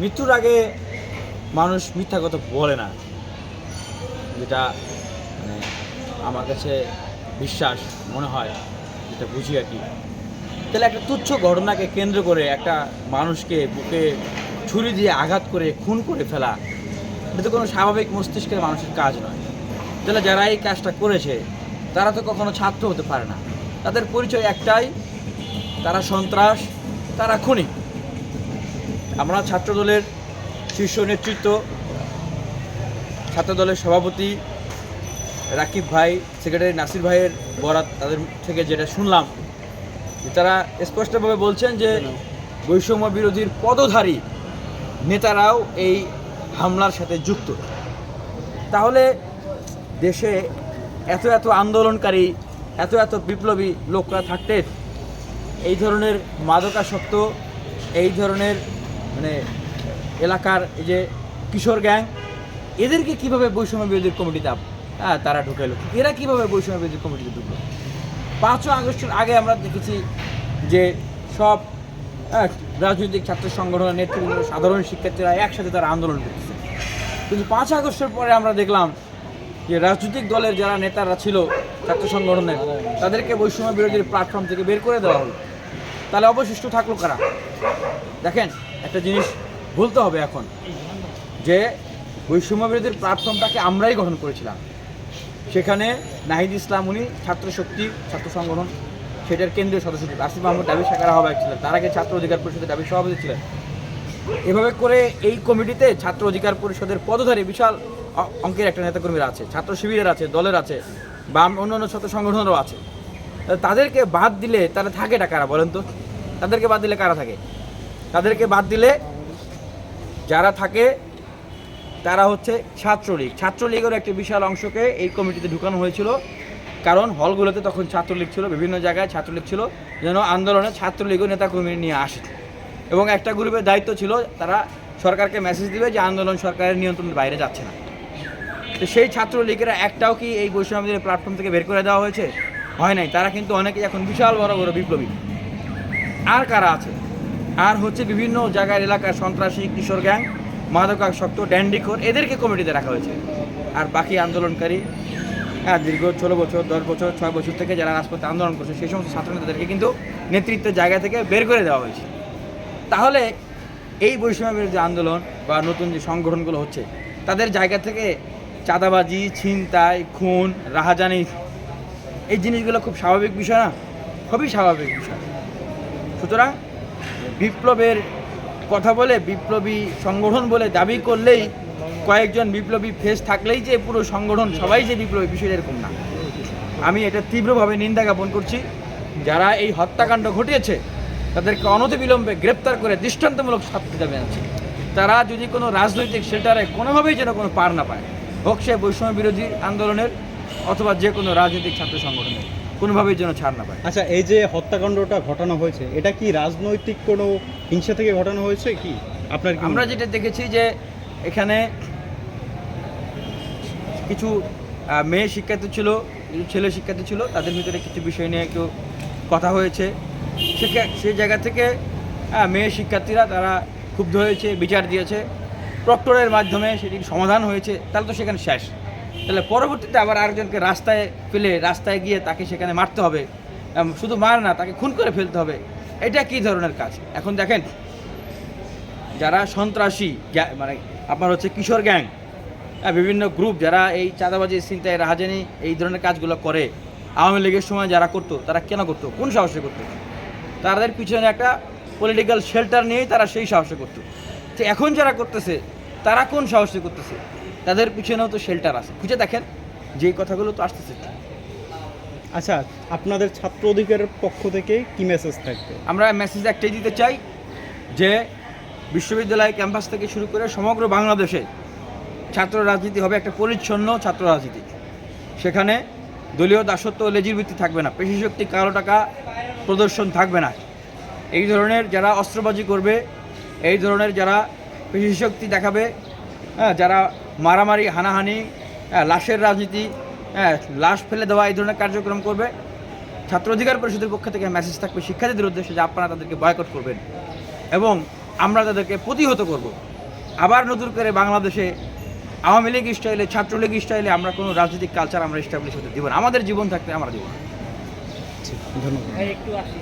মৃত্যুর আগে মানুষ মিথ্যা কথা বলে না। যেটা মানে আমার কাছে বিশ্বাস মনে হয়, যেটা বুঝি আর কি। তাহলে একটা তুচ্ছ ঘটনাকে কেন্দ্র করে একটা মানুষকে বুকে ছুরি দিয়ে আঘাত করে, খুন করে ফেলা, এটা তো কোনো স্বাভাবিক মস্তিষ্কের মানুষের কাজ নয়। তাহলে যারা এই কাজটা করেছে, তারা তো কখনো ছাত্র হতে পারে না। তাদের পরিচয় একটাই, তারা সন্ত্রাস, তারা খুনি। আমরা ছাত্রদলের শীর্ষ নেতৃত্ব ছাত্রদলের সভাপতি রাকিব ভাই সেক্রেটারি নাসির ভাইয়ের বরাত তাদের থেকে যেটা শুনলাম তারা স্পষ্টভাবে বলছেন যে বৈষম্য বিরোধীর পদধারী নেতারাও এই হামলার সাথে যুক্ত। তাহলে দেশে এত এত আন্দোলনকারী এত এত বিপ্লবী লোকরা থাকতে এই ধরনের মাদকাসক্ত এই ধরনের মানে এলাকার যে কিশোর গ্যাং, এদেরকে কীভাবে বৈষম্য বিরোধী কমিটিতে তারা ঢুকাইলো? এরা কীভাবে বৈষম্য বিরোধী কমিটিতে ঢুকলো? পাঁচই আগস্টের আগে আমরা দেখেছি যে সব রাজনৈতিক ছাত্র সংগঠনের নেতৃবৃন্দ, সাধারণ শিক্ষার্থীরা একসাথে তারা আন্দোলন করতেছে। কিন্তু পাঁচ আগস্টের পরে আমরা দেখলাম যে রাজনৈতিক দলের যারা নেতারা ছিল ছাত্র সংগঠনের তাদেরকে বৈষম্য বিরোধীর প্ল্যাটফর্ম থেকে বের করে দেওয়া হলো। তাহলে অবশিষ্ট থাকল কারা? দেখেন, একটা জিনিস বলতে হবে এখন, যে বৈষম্য বিরোধীর প্ল্যাটফর্মটাকে আমরাই গঠন করেছিলাম। সেখানে নাহিদ ইসলাম, উনি ছাত্র শক্তি, ছাত্র সংগঠন, সেটার কেন্দ্রীয় সদস্য ছিলেন। আসিফ মাহমুদ ডাবি শাখার আহ্বায়ক ছিলেন। তার আগে ছাত্র অধিকার পরিষদের ডাবি সভাপতি ছিলেন। এভাবে করে এই কমিটিতে ছাত্র অধিকার পরিষদের পদধারী বিশাল অঙ্কের একটা নেতাকর্মীরা আছে, ছাত্র শিবিরের আছে, দলের আছে, বা অন্য অন্য ছাত্র সংগঠনেরও আছে। তাদেরকে বাদ দিলে তারা থাকেটা কারা বলেন তো? তাদেরকে বাদ দিলে কারা থাকে? তাদেরকে বাদ দিলে যারা থাকে, তারা হচ্ছে ছাত্রলীগ। ছাত্রলীগের একটি বিশাল অংশকে এই কমিটিতে ঢুকানো হয়েছিল। কারণ হলগুলোতে তখন ছাত্রলীগ ছিল, বিভিন্ন জায়গায় ছাত্রলীগ ছিল, যেন আন্দোলনে ছাত্রলীগও নেতাকর্মী নিয়ে আসে। এবং একটা গ্রুপের দায়িত্ব ছিল, তারা সরকারকে মেসেজ দিবে যে আন্দোলন সরকারের নিয়ন্ত্রণের বাইরে যাচ্ছে না। তো সেই ছাত্রলীগেরা একটাও কি এই বৈষম্যদের প্ল্যাটফর্ম থেকে বের করে দেওয়া হয়েছে? হয় নাই, তারা কিন্তু অনেকেই এখন বিশাল বড় বড় বিপ্লবী। আর কারা আছে? আর হচ্ছে বিভিন্ন জায়গার এলাকার সন্ত্রাসী, কিশোর গ্যাং মাদকাসক্ত ড্যান্ডিখোর এদেরকে কমিটিতে রাখা হয়েছে। আর বাকি আন্দোলনকারী হ্যাঁ দীর্ঘ ষোলো বছর, দশ বছর, ছয় বছর থেকে যারা রাজপথে আন্দোলন করছে, সেই সমস্ত ছাত্র নেতাদেরকে কিন্তু নেতৃত্বের জায়গা থেকে বের করে দেওয়া হয়েছে। তাহলে এই বৈষম্যের যে আন্দোলন বা নতুন যে সংগঠনগুলো হচ্ছে, তাদের জায়গা থেকে চাঁদাবাজি, ছিনতাই, খুন, রাহাজানি এই জিনিসগুলো খুব স্বাভাবিক বিষয় না, খুবই স্বাভাবিক বিষয়। সুতরাং বিপ্লবের কথা বলে, বিপ্লবী সংগঠন বলে দাবি করলেই কয়েকজন বিপ্লবী ফেস থাকলেই যে পুরো সংগঠন, সবাই যে বিপ্লবী বিষয় এরকম না। আমি এটা তীব্রভাবে নিন্দা জ্ঞাপন করছি। যারা এই হত্যাকাণ্ড ঘটিয়েছে, তাদেরকে অনতিবিলম্বে গ্রেপ্তার করে দৃষ্টান্তমূলক শাস্তি দাবি জানাচ্ছি তারা যদি কোনো রাজনৈতিক শেল্টারে কোনোভাবেই যেন কোনো পার না পায়, হোক সে বৈষম্য বিরোধী আন্দোলনের অথবা যে কোনো রাজনৈতিক ছাত্র সংগঠনের কোনোভাবেই যেন ছাড় না পায়। আচ্ছা এই যে হত্যাকাণ্ডটা ঘটানো হয়েছে এটা কি রাজনৈতিক কোনো হিংসা থেকে ঘটানো হয়েছে কি? আপনার কি আমরা যেটা দেখেছি যে এখানে কিছু মেয়ে শিক্ষার্থী ছিল কিছু ছেলে শিক্ষার্থী ছিল তাদের ভিতরে কিছু বিষয় নিয়ে একটু কথা হয়েছে। সেই জায়গা থেকে মেয়ে শিক্ষার্থীরা তারা ক্ষুব্ধ হয়েছে বিচার দিয়েছে। প্রক্টরের মাধ্যমে সেটির সমাধান হয়েছে তাহলে তো সেখানে শেষ। তাহলে পরবর্তীতে আবার আরেকজনকে রাস্তায় ফেলে, রাস্তায় গিয়ে তাকে সেখানে মারতে হবে। শুধু মার না, তাকে খুন করে ফেলতে হবে। এটা কী ধরনের কাজ? এখন দেখেন, যারা সন্ত্রাসী মানে আপনার হচ্ছে কিশোর গ্যাং বিভিন্ন গ্রুপ যারা এই চাঁদাবাজি চিন্তায় রাহাজানি, এই ধরনের কাজগুলো করে, আওয়ামী লীগের সময় যারা করতো, তারা কেন করতো? কোন সাহসে করতো? তাদের পিছনে একটা পলিটিক্যাল শেল্টার নিয়েই তারা সেই সাহসে করতো। তো এখন যারা করতেছে, তারা কোন সাহসে করতেছে? তাদের পিছনেও তো শেল্টার আছে। খুঁজে দেখেন যে কথাগুলো তো আসতেছে। আচ্ছা আপনাদের ছাত্র অধিকারের পক্ষ থেকে কি মেসেজ থাকবে? আমরা মেসেজ একটাই দিতে চাই যে বিশ্ববিদ্যালয় ক্যাম্পাস থেকে শুরু করে সমগ্র বাংলাদেশে ছাত্র রাজনীতি হবে একটা পরিচ্ছন্ন ছাত্র রাজনীতি। সেখানে দলীয় দাসত্ব লেজির ভিত্তি থাকবে না পেশি শক্তি কালো টাকা প্রদর্শন থাকবে না। এই ধরনের যারা অস্ত্রবাজি করবে এই ধরনের যারা পেশি শক্তি দেখাবে হ্যাঁ যারা মারামারি হানাহানি হ্যাঁ, লাশের রাজনীতি হ্যাঁ লাশ ফেলে দেওয়া এই ধরনের কার্যক্রম করবে। ছাত্র অধিকার পরিষদের পক্ষ থেকে মেসেজ থাকবে শিক্ষার্থীদের উদ্দেশ্যে যে আপনারা তাদেরকে বয়কট করবেন এবং আমরা তাদেরকে প্রতিহত করব। আবার নতুন করে বাংলাদেশে আওয়ামী লীগ স্টাইলে ছাত্রলীগ স্টাইলে আমরা কোনো রাজনৈতিক কালচার আমরা এস্টাবলিশ হতে দিব না। আমাদের জীবন থাকতে আমরা দিব না। ধন্যবাদ। একটু আসি।